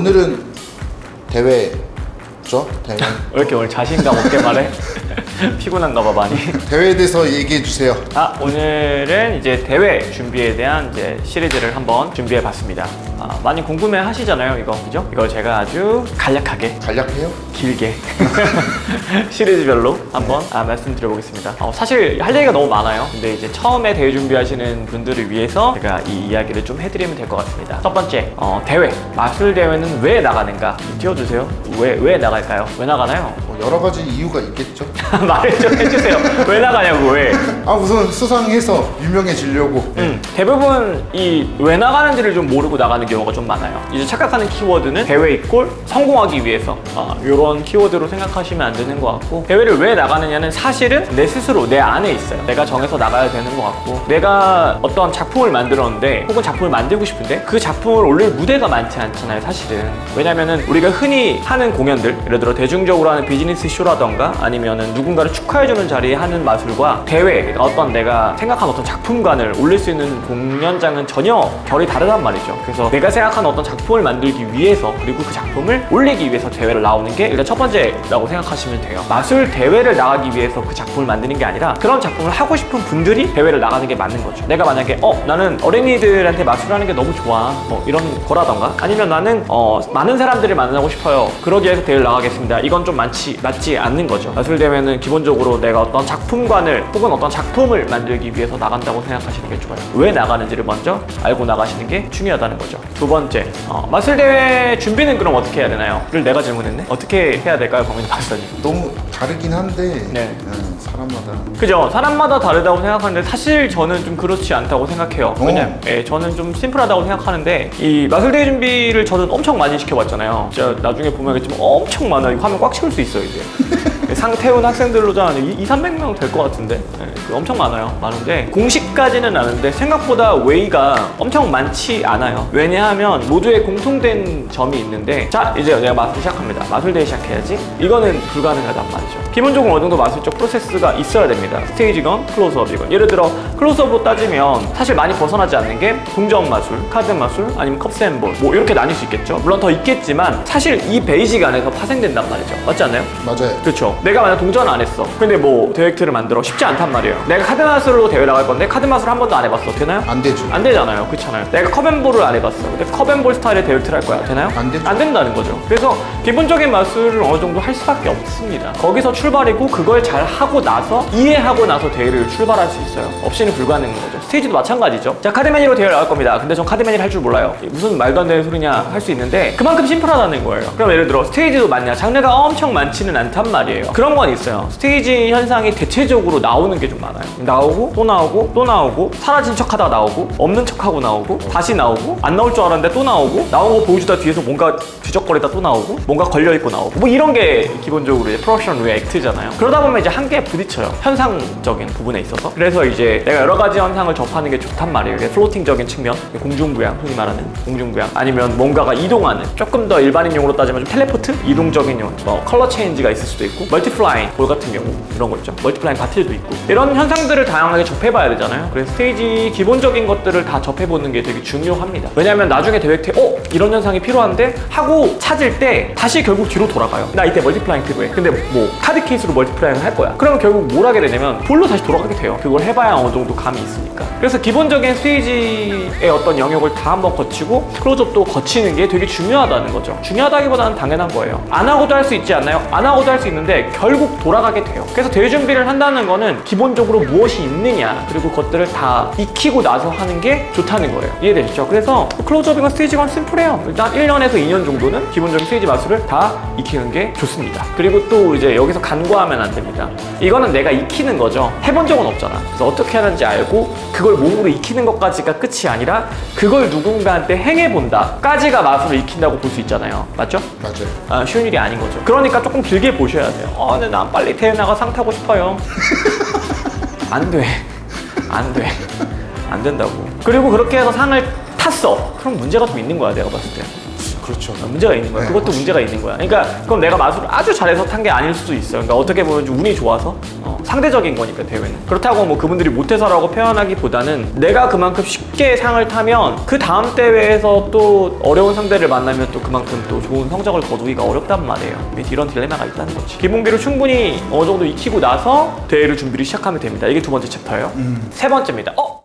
오늘은 대회죠? 대회. 왜 이렇게 오늘 자신감 없게 말해? 피곤한가 봐 많이. 대회에 대해서 얘기해 주세요. 아 오늘은 이제 대회 준비에 대한 이제 시리즈를 한번 준비해 봤습니다. 아, 많이 궁금해 하시잖아요 이거 그죠? 이걸 제가 아주 간략하게 간략해요? 길게 시리즈별로 한번 아, 말씀드려 보겠습니다. 어, 사실 할 얘기가 너무 많아요. 근데 이제 처음에 대회 준비하시는 분들을 위해서 제가 이 이야기를 좀 해드리면 될 것 같습니다. 첫 번째 어, 대회 마술 대회는 왜 나가는가? 띄워주세요. 왜 왜 나갈까요? 왜 나가나요? 뭐 여러 가지 이유가 있겠죠. 말을 좀 해주세요. 왜 나가냐고 왜? 아 우선 수상해서 유명해지려고. 음, 대부분 이 왜 나가는지를 좀 모르고 나가는 경우가 좀 많아요. 이제 착각하는 키워드는 대회 이꼴 성공하기 위해서 아, 이런 키워드로 생각하시면 안 되는 것 같고 대회를 왜 나가느냐는 사실은 내 스스로 내 안에 있어요. 내가 정해서 나가야 되는 것 같고 내가 어떤 작품을 만들었는데 혹은 작품을 만들고 싶은데 그 작품을 올릴 무대가 많지 않잖아요. 사실은 왜냐면은 우리가 흔히 하는 공연들 예를 들어 대중적으로 하는 비즈니스 쇼라던가 아니면은 누군가 를 축하해주는 자리에 하는 마술과 대회 어떤 내가 생각한 어떤 작품관을 올릴 수 있는 공연장은 전혀 결이 다르단 말이죠. 그래서 내가 생각한 어떤 작품을 만들기 위해서 그리고 그 작품을 올리기 위해서 대회를 나오는 게 일단 첫 번째라고 생각하시면 돼요. 마술 대회를 나가기 위해서 그 작품을 만드는 게 아니라 그런 작품을 하고 싶은 분들이 대회를 나가는 게 맞는 거죠. 내가 만약에 어 나는 어린이들한테 마술하는 게 너무 좋아 뭐 이런 거라던가 아니면 나는 어 많은 사람들을 만나고 싶어요. 그러기 위해서 대회를 나가겠습니다. 이건 좀 많지 맞지 않는 거죠. 마술 대회는 기본적으로 내가 어떤 작품관을 혹은 어떤 작품을 만들기 위해서 나간다고 생각하시는 게 좋아요. 왜 나가는지를 먼저 알고 나가시는 게 중요하다는 거죠. 두 번째, 어, 마술 대회 준비는 그럼 어떻게 해야 되나요? 를 내가 질문했네. 어떻게 해야 될까요, 범인 박사님? 너무 다르긴 한데 네. 음, 사람마다 그죠? 사람마다 다르다고 생각하는데 사실 저는 좀 그렇지 않다고 생각해요. 어. 왜냐면 예, 저는 좀 심플하다고 생각하는데 이 마술대회 준비를 저는 엄청 많이 시켜봤잖아요. 진짜 나중에 보면 알겠지만 엄청 많아요. 이거 화면 꽉 채울 수 있어요 이제. 상태운 학생들로도 한 2, 300명 될 것 같은데 예, 그 엄청 많아요. 많은데 공식까지는 아는데 생각보다 웨이가 엄청 많지 않아요. 왜냐하면 모두의 공통된 점이 있는데 자 이제 내가 마술 시작합니다. 마술대회 시작해야지. 이거는 불가능하단 말이죠. 기본적으로 어느 정도 마술적 프로세스가 있어야 됩니다. 스테이지건, 클로즈업이건. 예를 들어 클로즈업으로 따지면 사실 많이 벗어나지 않는 게 동전 마술, 카드 마술, 아니면 컵스앤볼 뭐 이렇게 나뉠 수 있겠죠. 물론 더 있겠지만 사실 이 베이직 안에서 파생된단 말이죠. 맞지 않나요? 맞아요. 그렇죠. 내가 만약 동전 안 했어. 근데 뭐 대획트를 만들어 쉽지 않단 말이에요. 내가 카드 마술로 대회 나갈 건데 카드 마술 한 번도 안 해봤어. 되나요? 안 되죠. 안 되잖아요. 그렇잖아요. 내가 컵앤볼을 안 해봤어. 근데 컵앤볼 스타일의 대회트를 할 거야. 되나요? 안 되죠. 안 된다는 거죠. 그래서 기본적인 마술을 어느 정도 할 수밖에 없습니다. 거기서 출발이고 그걸 잘 하고 나서 이해하고 나서 대회를 출발할 수 있어요. 없이는 불가능한 거죠. 스테이지도 마찬가지죠. 자 카드맨이로 대회를 나갈 겁니다. 근데 전 카드맨이를 할 줄 몰라요. 무슨 말도 안 되는 소리냐 할 수 있는데 그만큼 심플하다는 거예요. 그럼 예를 들어 스테이지도 많냐? 장르가 엄청 많지는 않단 말이에요. 그런 건 있어요. 스테이지 현상이 대체적으로 나오는 게 좀 많아요. 나오고 또 나오고 또 나오고 사라진 척하다가 나오고 없는 척하고 나오고 다시 나오고 안 나올 줄 알았는데 또 나오고 나온 거 보여주다 뒤에서 뭔가 뒤적거리다 또 나오고 뭔가 걸려 있고 나오고 뭐 이런 게 기본적으로 이제 프로션 리액트잖아요. 그러다 보면 이제 한계에 부딪혀요. 현상적인 부분에 있어서. 그래서 이제 내가 여러 가지 현상을 접하는 게 좋단 말이에요. 이게 플로팅적인 측면, 공중부양, 흔히 말하는 공중부양. 아니면 뭔가가 이동하는 조금 더 일반인 용어로 따지면 좀 텔레포트? 이동적인 용, 뭐 컬러 체인지가 있을 수도 있고 멀티플라잉 볼 같은 경우 이런 거 있죠. 멀티플라잉 바틀도 있고 이런 현상들을 다양하게 접해봐야 되잖아요. 그래서 스테이지 기본적인 것들을 다 접해보는 게 되게 중요합니다. 왜냐하면 나중에 대회 때 어? 이런 현상이 필요한데? 하고 찾을 때 다시 결국 뒤로 돌아가요. 나 이때 멀티플라잉 필요해. 근데 뭐 카드 케이스로 멀티플라잉을 할 거야. 그러면 결국 뭘 하게 되냐면 볼로 다시 돌아가게 돼요. 그걸 해봐야 어느 정도 감이 있으니까. 그래서 기본적인 스테이지의 어떤 영역을 다 한번 거치고 클로즈업도 거치는 게 되게 중요하다는 거죠. 중요하다기보다는 당연한 거예요. 안 하고도 할 수 있지 않나요? 안 하고도 할 수 있는데 결국 돌아가게 돼요. 그래서 대회 준비를 한다는 거는 기본적으로 무엇이 있느냐 그리고 그것들을 다 익히고 나서 하는 게 좋다는 거예요. 이해되시죠? 그래서 클로즈업이건 스테이지건 심플해요. 일단 1년에서 2년 정도는 기본적인 스테이지 마술을 다 익히는 게 좋습니다. 그리고 또 이제 여기서 간과하면 안 됩니다. 이거는 내가 익히는 거죠. 해본 적은 없잖아. 그래서 어떻게 하는지 알고 그걸 몸으로 익히는 것까지가 끝이 아니라 그걸 누군가한테 행해본다 까지가 마술을 익힌다고 볼 수 있잖아요. 맞죠? 맞아요. 아, 쉬운 일이 아닌 거죠. 그러니까 조금 길게 보셔야 돼요. 어, 근데 난 빨리 대회 나가 상 타고 싶어요. 안 돼. 안 돼. 안 된다고. 그리고 그렇게 해서 상을 탔어. 그럼 문제가 좀 있는 거야, 내가 봤을 때. 그렇죠. 문제가 있는 거야. 네, 그것도 확실히. 문제가 있는 거야. 그러니까 그럼 내가 마술을 아주 잘해서 탄 게 아닐 수도 있어요. 그러니까 어떻게 보면 좀 운이 좋아서 어, 상대적인 거니까 대회는. 그렇다고 뭐 그분들이 못해서라고 표현하기보다는 내가 그만큼 쉽게 상을 타면 그 다음 대회에서 또 어려운 상대를 만나면 또 그만큼 또 좋은 성적을 거두기가 어렵단 말이에요. 이런 딜레마가 있다는 거지. 기본기를 충분히 어느 정도 익히고 나서 대회를 준비를 시작하면 됩니다. 이게 두 번째 챕터예요. 세 번째입니다. 어?